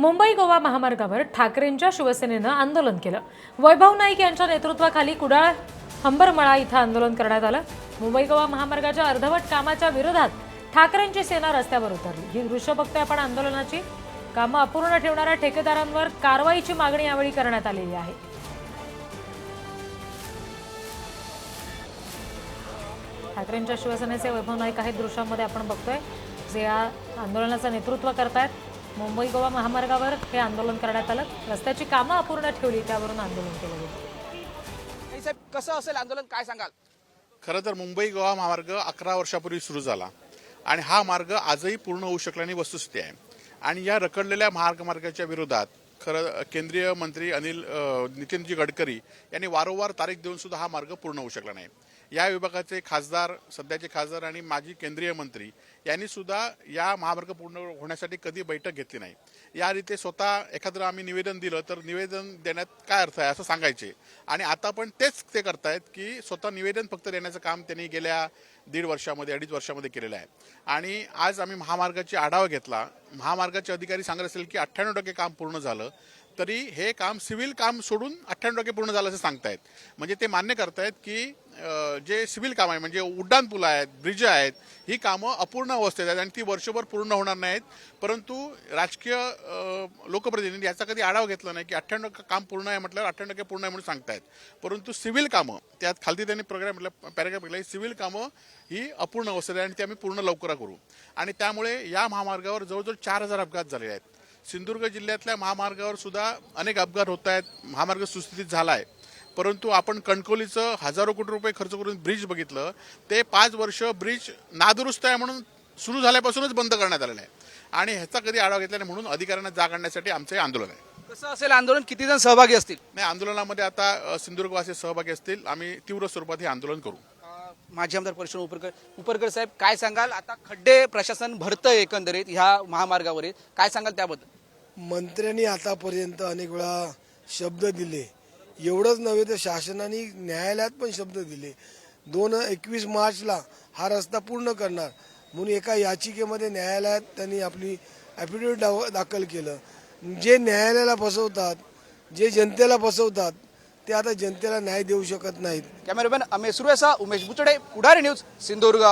मुंबई गोवा महामार्गावर ठाकरेंच्या शिवसेनेनं आंदोलन केलं. वैभव नाईक यांच्या नेतृत्वाखाली कुडाळ हंबरमळा इथं आंदोलन करण्यात आलं. मुंबई गोवा महामार्गाच्या अर्धवट कामाच्या विरोधात ठाकरेंची सेना रस्त्यावर उतरली. ही दृश्य बघतोय आपण आंदोलनाची. कामं अपूर्ण ठेवणाऱ्या ठेकेदारांवर कारवाईची मागणी यावेळी करण्यात आलेली आहे. ठाकरेंच्या शिवसेनेचे वैभव नाईक आहेत दृश्यामध्ये आपण बघतोय. जे या आंदोलनाचं नेतृत्व करतायत मुंबई गोवा महामार्गावर हे आंदोलन करण्यात आलं. रस्त्याची कामं अपूर्ण ठेवली त्यावरून आंदोलन केलं गेलं. साहेब कसं असेल आंदोलन काय सांगाल? खरं तर मुंबई गोवा महामार्ग अकरा वर्षापूर्वी सुरू झाला. आणि हा मार्ग आजही पूर्ण होऊ शकला नाही वस्तुस्थिती आहे. आणि या रखडलेल्या महामार्गाच्या विरोधात खरं केंद्रीय मंत्री अनिल नितीनजी गडकरी यांनी वारंवार तारीख देऊन सुद्धा हा मार्ग पूर्ण होऊ शकला नाही. या विभागाचे खासदार सध्याचे खासदार आणि माजी केंद्रीय मंत्री यांनी सुद्धा या महामार्ग पूर्ण होण्यासाठी कधी बैठक घेतली नाही. या रीते स्वतः एखादं आम्ही निवेदन दिलं तर निवेदन देण्यात काय अर्थ आहे असं सांगायचे. आणि आता पण तेच ते करतायत की स्वतः निवेदन फक्त देण्याचं काम त्यांनी गेल्या दीड वर्षामध्ये अडीच वर्षामध्ये केलेलं आहे. आणि आज आम्ही महामार्गाची आढावा घेतला महामार्गाचे अधिकारी सांगत असेल की अठ्ठ्याण्णव टक्के काम पूर्ण झालं तरी हे काम सिव्हिल काम सोडून अठ्ठ्याण्णव टक्के पूर्ण झालं असं सांगतायत. म्हणजे ते मान्य करतायत की जे सिव्हिल काम आहे म्हणजे उड्डाणपुलं आहेत ब्रिज आहेत ही कामं अपूर्ण अवस्थेत आहेत आणि ती वर्षभर पूर्ण होणार नाहीत. परंतु राजकीय लोकप्रतिनिधी याचा कधी आढावा घेतला नाही की अठ्ठ्याण्णव काम पूर्ण आहे म्हटल्यावर अठ्ठ्याण्णव टक्के पूर्ण आहे म्हणून सांगतायत. परंतु सिव्हिल कामं त्यात खालती त्यांनी प्रोग्राम म्हटलं पॅरेग्राफ म्हटलं सिव्हिल कामं ही अपूर्ण अवस्थेत आहे आणि ती आम्ही पूर्ण लवकर करू. आणि त्यामुळे या महामार्गावर जवळजवळ चार हजार अपघात झालेले आहेत. सिंधुदुर्ग जिल्ह्यातल्या महामार्गावर सुद्धा अनेक अपघात होत आहेत. महामार्ग सुस्थितीत झाला आहे परंतु आपण कणकोलीचं हजारो कोटी रुपये खर्च करून ब्रिज बघितलं ते पाच वर्ष ब्रिज नादुरुस्त आहे म्हणून सुरू झाल्यापासूनच बंद करण्यात आलेलं आहे. आणि ह्याचा कधी आढावा घेतला नाही म्हणून अधिकाऱ्यांना जाग आणण्यासाठी आमचं हे आंदोलन आहे. कसं असेल आंदोलन? किती जण सहभागी असतील? नाही आंदोलनामध्ये आता सिंधुदुर्गवासी सहभागी असतील. आम्ही तीव्र स्वरूपात हे आंदोलन करू. माजी आमदार परिषद उपरकर उपरकर साहेब काय सांगाल? आता खड्डे प्रशासन भरतं एकंदरीत ह्या महामार्गावरील. काय सांगाल त्याबद्दल? मंत्र्यांनी आतापर्यंत अनेक वेळा शब्द दिले. एवढंच नव्हे तर शासनाने न्यायालयात पण शब्द दिले. दोन एकवीस मार्चला हा रस्ता पूर्ण करणार म्हणून एका याचिकेमध्ये न्यायालयात त्यांनी आपली ॲफिडेविट दाव दाखल केलं. जे न्यायालयाला फसवतात जे जनतेला फसवतात ते आता जनतेला न्याय देऊ शकत नाहीत. कॅमेरामॅन अमेश सुरेसा उमेश बुचडे पुढारी न्यूज सिंधुदुर्ग.